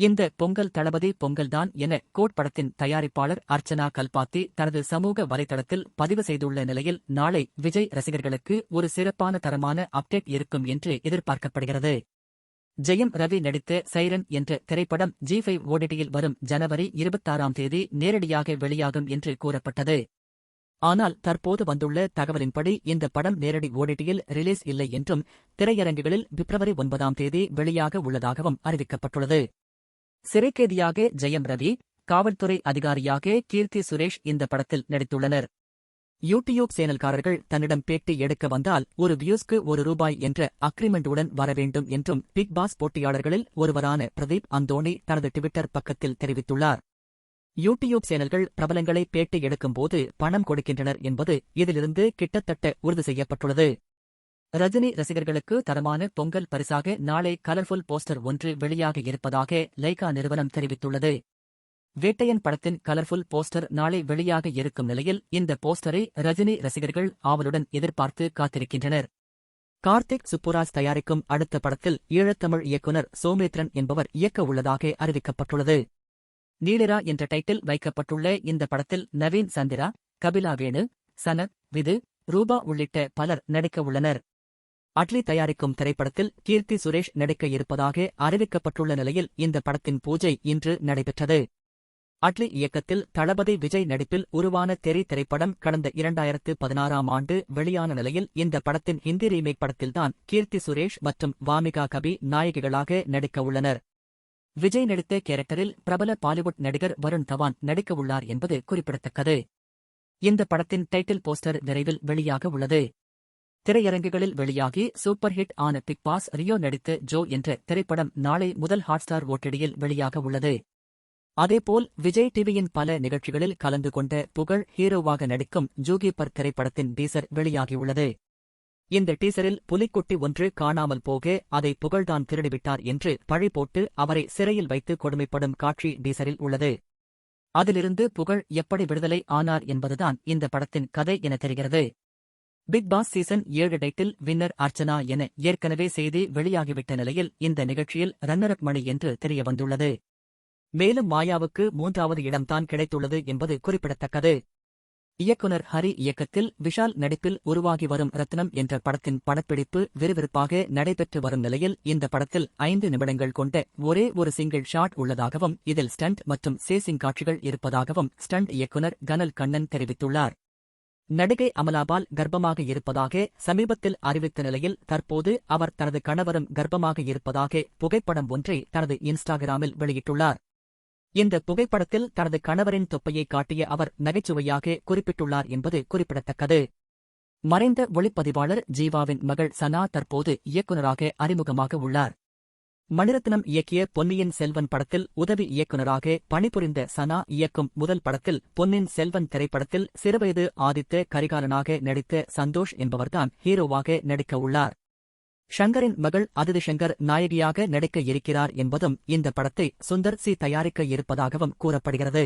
இந்த பொங்கல் தளபதி பொங்கல்தான் என கோட் படத்தின் தயாரிப்பாளர் அர்ச்சனா கல்பாத்தி தனது சமூக வலைதளத்தில் பதிவு செய்துள்ள நிலையில் நாளை விஜய் ரசிகர்களுக்கு ஒரு சிறப்பான தரமான அப்டேட் இருக்கும் என்று எதிர்பார்க்கப்படுகிறது. ஜெயம் ரவி நடித்த சைரன் என்ற திரைப்படம் ஜி ஃபைவ் ஓடிடியில் வரும் ஜனவரி இருபத்தாறாம் தேதி நேரடியாக வெளியாகும் என்று கூறப்பட்டது. ஆனால் தற்போது வந்துள்ள தகவலின்படி இந்த படம் நேரடி ஓடிடியில் ரிலீஸ் இல்லை என்றும் திரையரங்குகளில் பிப்ரவரி ஒன்பதாம் தேதி வெளியாக உள்ளதாகவும் அறிவிக்கப்பட்டுள்ளது. சிறைக்கேதியாக ஜெயம் ரவி காவல்துறை அதிகாரியாக கீர்த்தி சுரேஷ் இந்த படத்தில் நடித்துள்ளனர். யூடியூப் சேனல்காரர்கள் தன்னிடம் பேட்டி எடுக்க வந்தால் ஒரு வியூஸ்க்கு ஒரு ரூபாய் என்ற அக்ரிமெண்டுடன் வர வேண்டும் என்றும் பிக் பாஸ் போட்டியாளர்களில் ஒருவரான பிரதீப் அந்தோணி தனது ட்விட்டர் பக்கத்தில் தெரிவித்துள்ளார். யூடியூப் சேனல்கள் பிரபலங்களை பேட்டி எடுக்கும்போது பணம் கொடுக்கின்றனர் என்பது இதிலிருந்து கிட்டத்தட்ட உறுதி செய்யப்பட்டுள்ளது. ரஜினி ரசிகர்களுக்கு தரமான பொங்கல் பரிசாக நாளை கலர்ஃபுல் போஸ்டர் ஒன்று வெளியாக இருப்பதாக லைகா நிறுவனம் தெரிவித்துள்ளது. வேட்டையன் படத்தின் கலர்ஃபுல் போஸ்டர் நாளை வெளியாக இருக்கும் நிலையில் இந்த போஸ்டரை ரஜினி ரசிகர்கள் ஆவலுடன் எதிர்பார்த்து காத்திருக்கின்றனர். கார்த்திக் சுப்புராஜ் தயாரிக்கும் அடுத்த படத்தில் ஈழத்தமிழ் இயக்குனர் சோமேத்ரன் என்பவர் இயக்க உள்ளதாக அறிவிக்கப்பட்டுள்ளது. நீலிரா என்ற டைட்டில் வைக்கப்பட்டுள்ள இந்த படத்தில் நவீன் சந்திரா கபிலா வேணு சனத் விது ரூபா உள்ளிட்ட பலர் நடிக்க உள்ளனர். அட்லி தயாரிக்கும் திரைப்படத்தில் கீர்த்தி சுரேஷ் நடிக்க இருப்பதாக அறிவிக்கப்பட்டுள்ள நிலையில் இந்த படத்தின் பூஜை இன்று நடைபெற்றது. அட்லி இயக்கத்தில் தளபதி விஜய் நடிப்பில் உருவான தெரி திரைப்படம் கடந்த இரண்டாயிரத்து பதினாறாம் ஆண்டு வெளியான நிலையில் இந்த படத்தின் ஹிந்தி ரீமேக் படத்தில்தான் கீர்த்தி சுரேஷ் மற்றும் வாமிகா கபி நாயகிகளாக நடிக்க உள்ளனர். விஜய் நடித்த கேரக்டரில் பிரபல பாலிவுட் நடிகர் வருண் தவான் நடிக்கவுள்ளார் என்பது குறிப்பிடத்தக்கது. இந்த படத்தின் டைட்டில் போஸ்டர் விரைவில் வெளியாக உள்ளது. திரையரங்குகளில் வெளியாகி சூப்பர் ஹிட் ஆன பிக் பாஸ் ரியோ நடித்து ஜோ என்ற திரைப்படம் நாளை முதல் ஹாட்ஸ்டார் ஓட்டடியில் வெளியாக உள்ளது. அதேபோல் விஜய் டிவியின் பல நிகழ்ச்சிகளில் கலந்து கொண்ட புகழ் ஹீரோவாக நடிக்கும் ஜூகிபர் திரைப்படத்தின் டீசர் வெளியாகியுள்ளது. இந்த டீசரில் புலிக்குட்டி ஒன்று காணாமல் போக அதை புகழ்தான் திருடிவிட்டார் என்று பழி போட்டு அவரை சிறையில் வைத்து கொடுமைப்படும் காட்சி டீசரில் உள்ளது. அதிலிருந்து புகழ் எப்படி விடுதலை ஆனார் என்பதுதான் இந்த படத்தின் கதை என தெரிகிறது. பிக் பாஸ் சீசன் ஏழு டைட்டில் வின்னர் அர்ச்சனா என ஏற்கனவே செய்தி வெளியாகிவிட்ட நிலையில் இந்த நிகழ்ச்சியில் ரன்னரப் மணி என்று தெரியவந்துள்ளது. மேலும் மாயாவுக்கு மூன்றாவது இடம்தான் கிடைத்துள்ளது என்பது குறிப்பிடத்தக்கது. இயக்குனர் ஹரி இயக்கத்தில் விஷால் நடிப்பில் உருவாகி வரும் ரத்னம் என்ற படத்தின் படப்பிடிப்பு விறுவிறுப்பாக நடைபெற்று வரும் நிலையில் இந்த படத்தில் ஐந்து நிமிடங்கள் கொண்ட ஒரே ஒரு சிங்கிள் ஷாட் உள்ளதாகவும் இதில் ஸ்டண்ட் மற்றும் சேசிங் காட்சிகள் இருப்பதாகவும் ஸ்டண்ட் இயக்குனர் கனல் கண்ணன் தெரிவித்துள்ளார். நடிகை அமலாபால் கர்ப்பமாக இருப்பதாக சமீபத்தில் அறிவித்த நிலையில் தற்போது அவர் தனது கணவரும் கர்ப்பமாக இருப்பதாக புகைப்படம் ஒன்றை தனது இன்ஸ்டாகிராமில் வெளியிட்டுள்ளார். இந்த புகைப்படத்தில் தனது கணவரின் தொப்பையை காட்டிய அவர் நகைச்சுவையாக குறிப்பிட்டுள்ளார் என்பது குறிப்பிடத்தக்கது. மறைந்த ஒளிப்பதிவாளர் ஜீவாவின் மகள் சனா தற்போது இயக்குநராக அறிமுகமாக உள்ளார். மணிரத்னம் இயக்கிய பொன்னியின் செல்வன் படத்தில் உதவி இயக்குநராக பணிபுரிந்த சனா இயக்கும் முதல் படத்தில் பொன்னின் செல்வன் திரைப்படத்தில் சிறுவயது ஆதித்த கரிகாலனாக நடித்த சந்தோஷ் என்பவர்தான் ஹீரோவாக நடிக்க உள்ளார். ஷங்கரின் மகள் அதிதி ஷங்கர் நாயகியாக நடிக்க இருக்கிறார் என்பதும் இந்த படத்தை சுந்தர் சி தயாரிக்க இருப்பதாகவும் கூறப்படுகிறது.